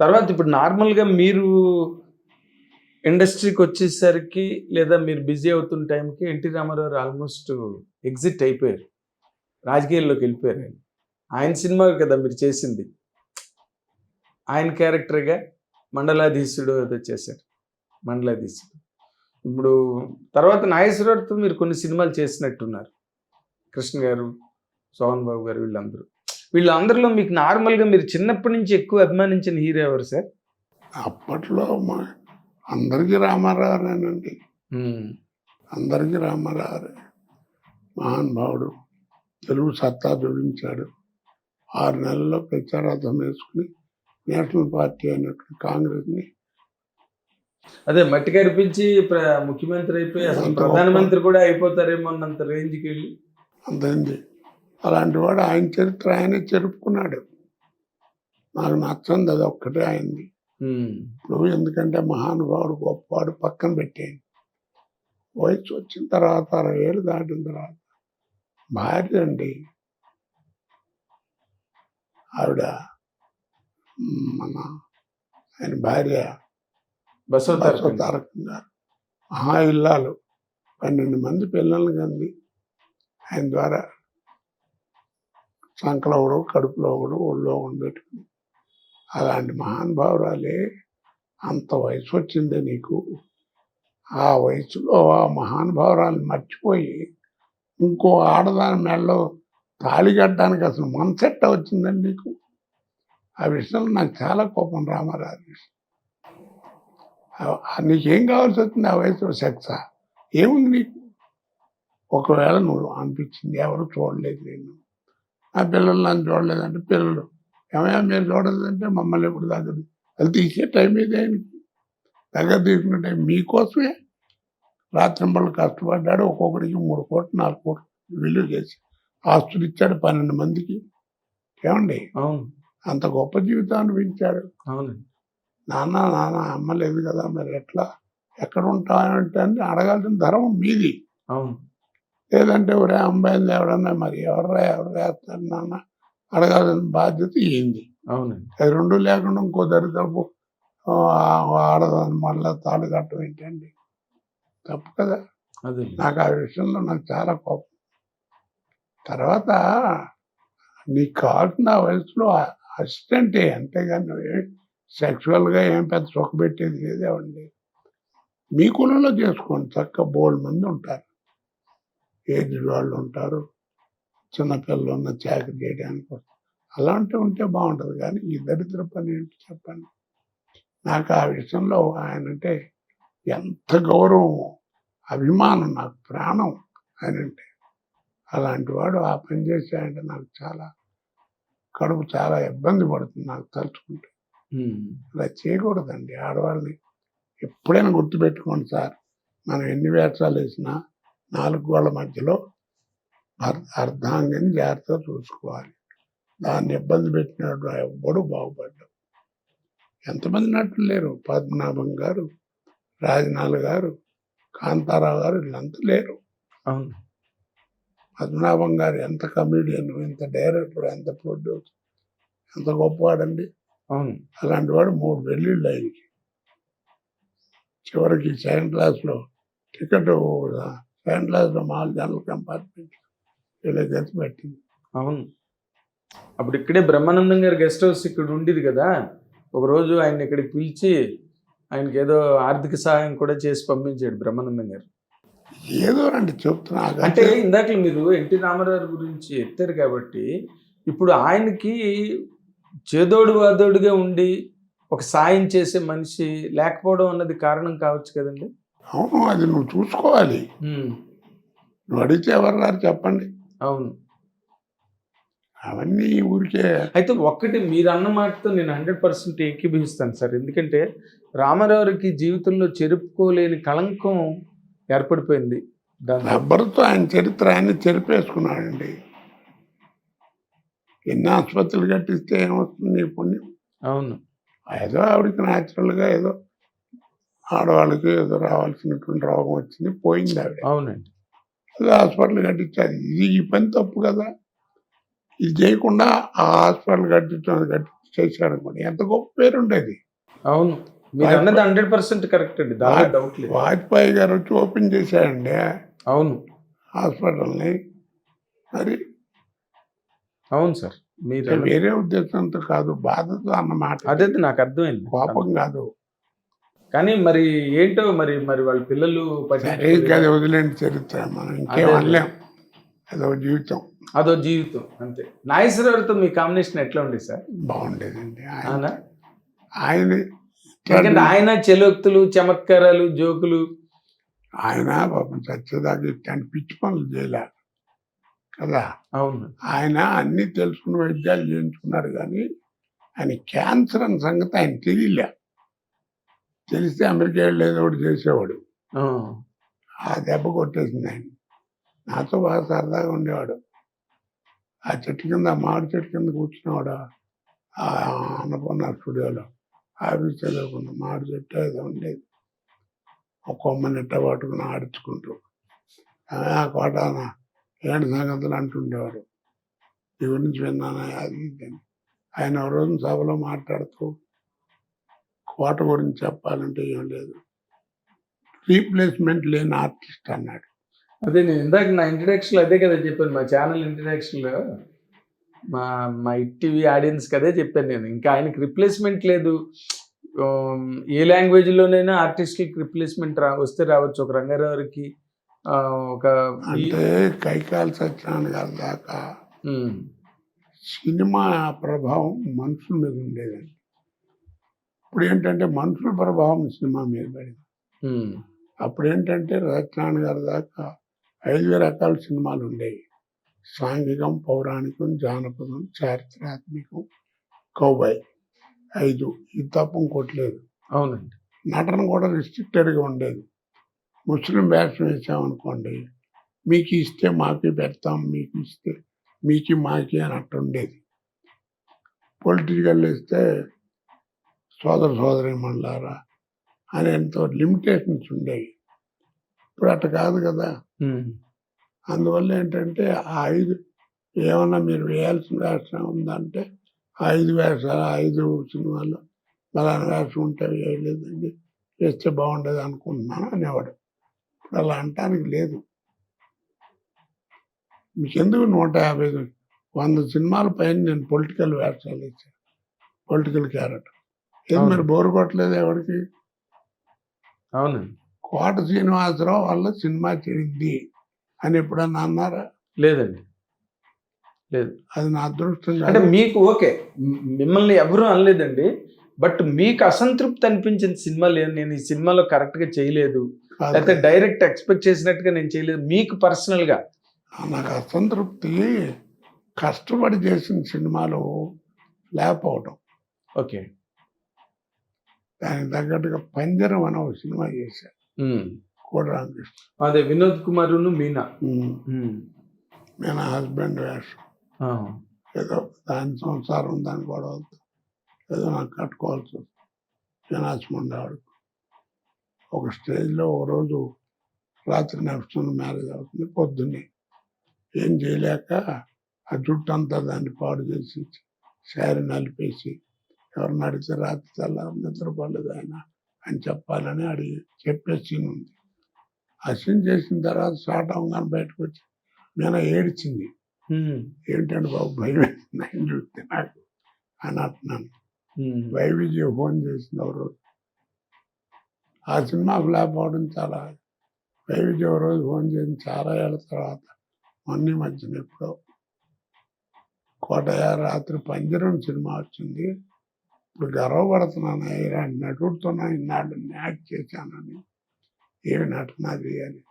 తర్వాత ఇప్పుడు నార్మల్గా మీరు ఇండస్ట్రీకి వచ్చేసరికి లేదా మీరు బిజీ అవుతున్న టైంకి ఎన్టీ రామారావు ఆల్మోస్ట్ ఎగ్జిట్ అయిపోయారు. రాజకీయాల్లోకి వెళ్ళిపోయారు. ఆయన ఆయన సినిమా కదా మీరు చేసింది. ఆయన క్యారెక్టర్గా మండలాధీశుడు ఏదో చేశారు. మండలాధీశుడు. ఇప్పుడు తర్వాత నాగేశ్వరరావుతో మీరు కొన్ని సినిమాలు చేసినట్టున్నారు. కృష్ణ గారు సోహన్ బాబు గారు వీళ్ళందరూ. వీళ్ళందరిలో మీకు నార్మల్గా మీరు చిన్నప్పటి నుంచి ఎక్కువ అభిమానించిన హీరో ఎవరు సార్? అప్పట్లో మా అందరికీ రామారావునేనండి. అందరికీ రామారావు మహానుభావుడు తెలుగు సత్తా చూపించాడు. ఆరు నెలల్లో ప్రచారార్థం వేసుకుని నేషనల్ పార్టీ అయినట్టు కాంగ్రెస్ని అదే మట్టి కనిపించి ముఖ్యమంత్రి అయిపోయి అసలు అంత ప్రధానమంత్రి కూడా అయిపోతారేమో అన్నంత రేంజ్కి వెళ్ళి. అంతైంది అలాంటి వాడు ఆయన చరిత్ర ఆయనే చెరుపుకున్నాడు. నాకు నచ్చంది అది ఒక్కటే అయింది ఉమ్. ఇప్పుడు ఎందుకంటే మహానుభావుడు గొప్పవాడు పక్కన పెట్టేయండి. వయసు వచ్చిన తర్వాత అరవై ఏళ్ళు దాటిన తర్వాత భార్య అండి. ఆవిడ మన ఆయన భార్య బసవ బసవ తారక తారక గారు. మహా ఇల్లాలు పన్నెండు మంది పిల్లల్ని కంది ఆయన ద్వారా సంకలో ఒకడు కడుపులో ఒకడు ఒళ్ళో ఒకడు పెట్టుకుని అలాంటి మహానుభావురాలే అంత వయసు వచ్చిందే నీకు. ఆ వయసులో ఆ మహానుభావురాలు మర్చిపోయి ఇంకో ఆడదాని మెడలో తాళి కట్టడానికి అసలు మనసెట్ట వచ్చిందండి నీకు? ఆ విషయంలో నాకు చాలా కోపం రామారావు నీకేం కావాల్సి వచ్చింది ఆ వయసులో సెక్సా? ఏముంది నీకు? ఒకవేళ నువ్వు అనిపించింది ఎవరు చూడలేదు నేను నా పిల్లలు నన్ను చూడలేదంటే పిల్లలు ఏమయ్యా మీరు చూడలేదంటే మమ్మల్ని ఎప్పుడు దగ్గర అది తీసే టైం ఇది దగ్గర తీసుకున్న టైం మీకోసమే. రాత్రింబళ్ళు కష్టపడ్డాడు ఒక్కొక్కడికి మూడు కోట్లు నాలుగు కోట్లు విలువ చేసి ఆస్తులు ఇచ్చాడు పన్నెండు మందికి. ఏమండి? అవును. అంత గొప్ప జీవితం అనిపించాడు నాన్న నాన్న అమ్మ లేదు కదా మరి ఎట్లా? ఎక్కడ ఉంటానంటే అని అడగాల్సిన ధర్మం మీది. అవును. లేదంటే ఒరే అమ్మాయిని ఎవడన్నా మరి ఎవరు ఎవరు వేస్తారు నాన్న అడగాల్సిన బాధ్యత ఏంది అవునండి. అది రెండు లేకుండా ఇంకో దరిద్రపు ఆడదాన్ని మళ్ళీ తాడు కట్టడం ఏంటండి? తప్పు కదా. అదే. నాకు ఆ విషయంలో నాకు చాలా కోపం. తర్వాత నీకు కావాల్సిన వయసులో అసిస్టెంటే అంతేగాని సెక్షువల్గా ఏం పెద్ద పెట్టేది లేదేవండి మీ కులంలో చేసుకోండి చక్క బోల్డ్ మంది ఉంటారు. ఏజ్డ్ వాళ్ళు ఉంటారు చిన్నపిల్లలు ఉన్న చాకరీ చేయడానికి. అలాంటివి ఉంటే బాగుంటుంది. కానీ ఈ దరిద్ర పని ఏంటి చెప్పండి? నాకు ఆ విషయంలో ఆయన అంటే ఎంత గౌరవం అభిమానం నాకు ప్రాణం ఆయన అంటే. అలాంటి వాడు ఆ పని చేశాడంటే నాకు చాలా కడుపు చాలా ఇబ్బంది పడుతుంది నాకు తలుచుకుంటే. అలా చేయకూడదండి ఆడవాళ్ళని. ఎప్పుడైనా గుర్తుపెట్టుకోండి సార్ మనం ఎన్ని వేషాలు వేసినా నాలుగు గోళ్ళ మధ్యలో అర్- అర్ధాంగం జాగ్రత్తగా చూసుకోవాలి. దాన్ని ఇబ్బంది పెట్టినాడు ఎవ్వడు బాగుపడ్డాడు ఎంతమంది నటులు లేరు? పద్మనాభం గారు రాజనాల్ గారు కాంతారావు గారు వీళ్ళంతా లేరు. పద్మనాభం గారు ఎంత కమీడియన్ ఎంత డైరెక్టర్ ఎంత ప్రొడ్యూసర్ ఎంత గొప్పవాడండి? అవును. అలాంటి వాడు మూడు వెళ్ళిళ్ళు ఆయనకి. చివరికి సెకండ్ క్లాస్లో టికెట్ మాల్ జనరల్ కంపార్ట్మెంట్ గతి పెట్టింది. అవును. అప్పుడు ఇక్కడే బ్రహ్మానందం గారి గెస్ట్ హౌస్ ఇక్కడ ఉండేది కదా. ఒకరోజు ఆయన ఇక్కడికి పిలిచి ఆయనకి ఏదో ఆర్థిక సహాయం కూడా చేసి పంపించాడు బ్రహ్మానందం గారు. ఏదో అండి చెప్తున్నా. అంటే ఇందాక మీరు ఎన్టీ రామారావు గురించి ఎత్తారు కాబట్టి ఇప్పుడు ఆయనకి చేదోడు వాదోడుగా ఉండి ఒక సాయం చేసే మనిషి లేకపోవడం అన్నది కారణం కావచ్చు కదండి? అవును అది నువ్వు చూసుకోవాలి. నువ్వు అడిగితే ఎవరు రారు చెప్పండి. అవును. అవన్నీ ఊరికే అయితే ఒక్కటి మీరు అన్న మాటతో నేను హండ్రెడ్ పర్సెంట్ ఏకీభవిస్తాను సార్. ఎందుకంటే రామారావుకి జీవితంలో చెరుపుకోలేని కళంకం ఏర్పడిపోయింది. దాని రబ్బర్తో ఆయన చరిత్ర ఆయన చెరిపేసుకున్నాడండి. ఎన్ని ఆసుపత్రులు కట్టిస్తే ఏమొస్తుంది పుణ్యం? అవును. ఏదో ఆవిడకి న్యాచురల్గా ఏదో ఆడవాళ్ళకి ఏదో రావాల్సినటువంటి రోగం వచ్చింది పోయింది ఆవిడ. అవునండి. ఏదో హాస్పిటల్ కట్టించారు. ఇది ఈ పని తప్పు కదా. ఇది చేయకుండా ఆ హాస్పిటల్ కట్టించడం కట్టి చేశాడు అనుకోండి ఎంత గొప్ప పేరు ఉండేది అవును. మీరు అన్నది హండ్రెడ్ పర్సెంట్ కరెక్ట్ అండి దాని డౌట్ లేదు. వాజ్పేయి గారు వచ్చి ఓపెన్ చేశాడండి. అవును. హాస్పిటల్ని. మరి అవును సార్ మీరు వేరే ఉద్దేశంతో కాదు బాధతో అన్నమాట. అదే అదే నాకు అర్థమైంది. కోపం కాదు. కానీ మరి ఏంటో మరి మరి వాళ్ళ పిల్లలు. అది వదిలేండి చరిత్ర మనం ఇంకేం అదే. అనలేం. అదో జీవితం. అదో జీవితం అంతే. నాగేశ్వరరావుతో మీ కాంబినేషన్ ఎట్లా ఉంది సార్? బాగుండేదండి. ఆయన ఆయన ఎందుకంటే ఆయన చెలోక్తులు చమత్కారాలు జోకులు. ఆయన పాపం చచ్చేదాకా ఇట్లాంటి పిచ్చి పనులు చేయలే కదా? అవును. ఆయన అన్ని తెలుసుకున్న వైద్యాలు చేయించుకున్నాడు కానీ ఆయన క్యాన్సర్ అన్న సంగతి ఆయన తెలియలే. తెలిస్తే అమెరికా ఏదో ఒకటి చేసేవాడు. ఆ, దెబ్బ కొట్టేసింది ఆయన. నాతో బాగా సరదాగా ఉండేవాడు. ఆ చెట్టు కింద ఆ మామిడి చెట్టు కింద కూర్చునేవాడు ఆ అన్నపూర్ణ స్టూడియోలో. ఆఫీస్ చదువుకున్న మామిడి చెట్టు ఏదో ఉండేది. ఒక కొమ్మని ఇట్ట పట్టుకుని ఆడించుకుంటూ. ఆ కోటాన ఏంటి సంగతులు అంటుండేవాడు ఈ గురించి విన్నాను? అది. ఆయన ఒక రోజు సభలో మాట్లాడుతూ కోట గురించి చెప్పాలంటే ఏం లేదు. రీప్లేస్మెంట్ లేని ఆర్టిస్ట్ అన్నాడు. అదే నేను ఇందాక నా ఇంట్రడక్షన్ అదే కదా చెప్పాను మా ఛానల్ ఇంట్రడక్షన్లో. మా మా టీవీ ఆడియన్స్ అదే చెప్పాను నేను. ఇంకా ఆయనకి రిప్లేస్మెంట్ లేదు. ఏ లాంగ్వేజ్ లోనైనా ఆర్టిస్ట్కి రిప్లేస్మెంట్ రా వస్తే రావచ్చు. ఒక రంగారావుకి ఒక అంటే కైకాల సత్యనారాయణ గారి దాకా సినిమా ప్రభావం మనుషుల మీద ఉండేదండి. ఇప్పుడు ఏంటంటే మనుషుల ప్రభావం సినిమా మీద పడింది. అప్పుడు ఏంటంటే సత్యనారాయణ గారి దాకా ఐదు రకాల సినిమాలు ఉండేవి. సాంఘికం పౌరాణికం జానపదం చారిత్రాత్మకం కౌబాయ్ ఐదు. ఇది తప్ప ఇంకోట్లేదు అవునండి. నటన కూడా రిస్ట్రిక్టెడ్గా ఉండేది. ముస్లిం వేషం వేసామనుకోండి మీకు ఇస్తే మాకి పెడతాం మీకు ఇస్తే మీకు మాకి అన్నట్టు ఉండేది. పొలిటికల్ ఇస్తే సోదర సోదరి మండలారా అని ఎంతో లిమిటేషన్స్ ఉండేవి. ఇప్పుడు అట్ట కాదు కదా. అందువల్ల ఏంటంటే ఆ ఐదు ఏమన్నా మీరు వేయాల్సిన వేషం ఉందంటే ఆ ఐదు వేషాలు ఐదు సినిమాల్లో బలానా వేషం ఉంటే వేయలేదండి వేస్తే బాగుండేది అనుకుంటున్నాను అనేవాడు. ఇప్పుడు అలా అంటానికి లేదు. మీకెందుకు నూట యాభై వంద సినిమాల పైన నేను పొలిటికల్ వేషాలు ఇచ్చాను పొలిటికల్ క్యారెక్టర్ అవును. మరి బోరు కొట్టలేదు ఎవరికి? అవునండి. కోట శ్రీనివాసరావు వల్ల సినిమా చెడింది అని ఎప్పుడన్నా అన్నారా? లేదండి. లేదు. అది నా అదృష్టం అంటే. మీకు ఓకే మిమ్మల్ని ఎవరు అనలేదండి బట్ మీకు అసంతృప్తి అనిపించిన సినిమా లేదు నేను ఈ సినిమాలో కరెక్ట్గా చేయలేదు. లేకపోతే డైరెక్ట్ ఎక్స్పెక్ట్ చేసినట్టుగా నేను చేయలేదు మీకు పర్సనల్గా నాకు అసంతృప్తి కష్టపడి చేసిన సినిమాలు లేకపోవడం ఓకే. దానికి తగ్గట్టుగా పంజరం అనే ఒక సినిమా ఉమ్. కూడా రామకృష్ణ. అదే వినోద్ కుమారును మీనా. నేను హస్బెండ్ వేషం. ఏదో దాని సంసారం దాని గొడవలతో ఏదో నాకు కట్టుకోవాల్సి వస్తుంది. వినాశం ఉండేవాడు ఒక స్టేజ్లో ఒక రోజు రాత్రి నడుస్తున్న మ్యారేజ్ అవుతుంది పొద్దున్నే ఏం చేయలేక ఆ జుట్టు అంతా దాన్ని పాడు చేసి శారీ నలిపేసి ఎవరిని అడిగితే రాత్రి తెల్లారి నిద్రపోలేదు ఆయన అని చెప్పాలని అడిగి చెప్పే సీన్ ఉంది. ఆ సీన్ చేసిన తర్వాత షార్ట్ అవ్వగానే బయటకు వచ్చి నేను ఏడ్చింది. ఏంటంటే బాబు భయం ఆయన చూస్తే నాకు అని అంటున్నాను. ఉమ్. వై విజయ్ ఫోన్ చేసింది ఒక రోజు ఆ సినిమా ఫ్లాప్ అవడం చాలా వై విజయ్ ఒక రోజు ఫోన్ చేసిన చాలా ఏళ్ళ తర్వాత మొన్న మధ్యన ఎప్పుడో కోటయ్య రాత్రి పంజరం సినిమా వచ్చింది. ఇప్పుడు గర్వపడుతున్నాను ఇలాంటి నటుడితో నా ఇన్నాళ్ళు యాక్ట్ చేశానని. ఏమి నటనది అని.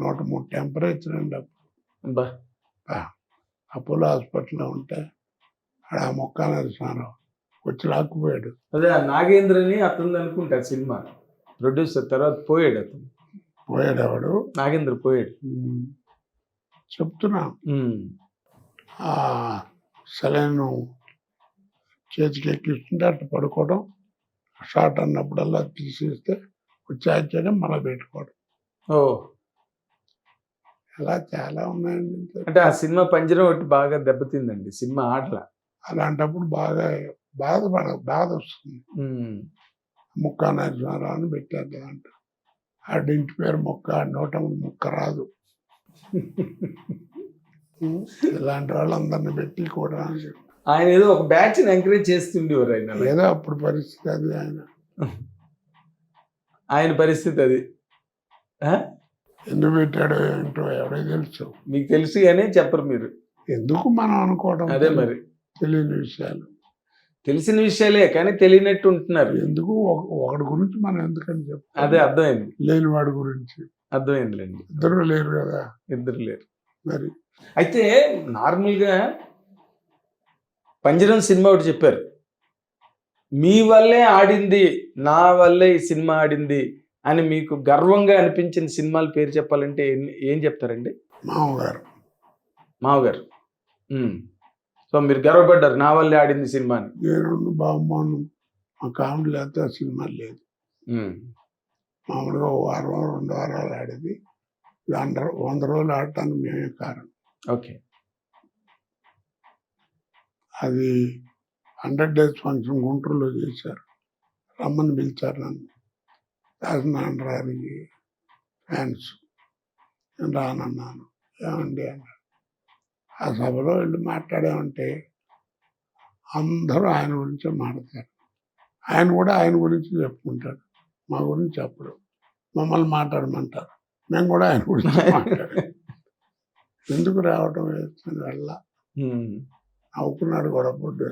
నూట మూడు టెంపరేచర్ అండి అప్పుడు. అపోలో హాస్పిటల్లో ఉంటే ఆడ ఆ మొక్క నరసింహారావు వచ్చి లాక్కుపోయాడు. అదే నాగేంద్రని అతను అనుకుంటా సినిమా. ప్రొడ్యూసర్ తర్వాత పోయాడు అతను. పోయాడు ఎవడు? నాగేంద్ర పోయాడు. చెప్తున్నా. సెలైన్ చేతికి ఎక్కిస్తుంటే అట్లా పడుకోవడం షార్ట్ అన్నప్పుడల్లా తీసేస్తే వచ్చి ఆచారం మళ్ళీ పెట్టుకోవడం. ఓ. అలా చాలా ఉన్నాయండి. అంటే ఆ సినిమా పంజరం ఒకటి బాగా దెబ్బతిందండి సినిమా ఆటల. అలాంటప్పుడు బాగా బాధపడ బాధ వస్తుంది. ముక్క నరసింహారావు అని పెట్టారు దాంట్లో ఆడి ఇంటి పేరు ముక్క నోట ముక్క రాదు. ఇలాంటి వాళ్ళందరిని పెట్టి కూడా ఆయన ఏదో ఒక బ్యాచ్ ఎంకరేజ్ చేస్తుండేవారు ఆయన. ఏదో అప్పుడు పరిస్థితి అది ఆయన. ఆయన పరిస్థితి అది? ఎందుకు పెట్టాడో ఏంటో ఎవడో తెలుసు. మీకు తెలుసు కానీ చెప్పరు మీరు. ఎందుకు మనం అనుకోవడం అదే మరి. తెలియని విషయాలు. తెలిసిన విషయాలే కానీ తెలియనట్టు ఉంటున్నారు. ఎందుకు ఒక- ఒకడి గురించి మనం ఎందుకని చెప్పు అదే అర్థమైంది. లేని వాడి గురించి. అర్థమైందిలేండి. ఇద్దరు లేరు కదా. ఇద్దరు లేరు. మరి అయితే నార్మల్గా పంజరం సినిమా ఒకటి చెప్పారు. మీ వల్లే ఆడింది నా వల్లే ఈ సినిమా ఆడింది అని మీకు గర్వంగా అనిపించిన సినిమాల పేరు చెప్పాలంటే ఏం- చెప్తారండి? మామగారు. మావగారు ఉమ్. సో మీరు గర్వపడ్డారు నా వల్లే ఆడింది సినిమా అని. నేను బాగున్నాను మా కామెడీ లేకపోతే ఆ సినిమా లేదు. మామూలుగా వారం రెండు వారాలు ఆడేది. వంద రోజులు ఆడటానికి మేమే కారణం. ఓకే. అది హండ్రెడ్ డేస్ ఫంక్షన్ గుంటూరులో చేశారు. రమ్మని పిలిచారు నన్ను. రాజనారాయణకి ఫ్యాన్స్ నేను రానన్నాను. ఏమండి అన్నాడు. ఆ సభలో వెళ్ళి మాట్లాడామంటే అందరూ ఆయన గురించే మాట్లాడతారు. ఆయన కూడా ఆయన గురించి చెప్పుకుంటాడు. మా గురించి చెప్పడు. మమ్మల్ని మాట్లాడమంటారు. మేము కూడా ఆయన గురించి మాట్లాడాం ఎందుకు రావటం? వేస్తుంది వెళ్ళ నవ్వుకున్నాడు కూడా బొడ్డు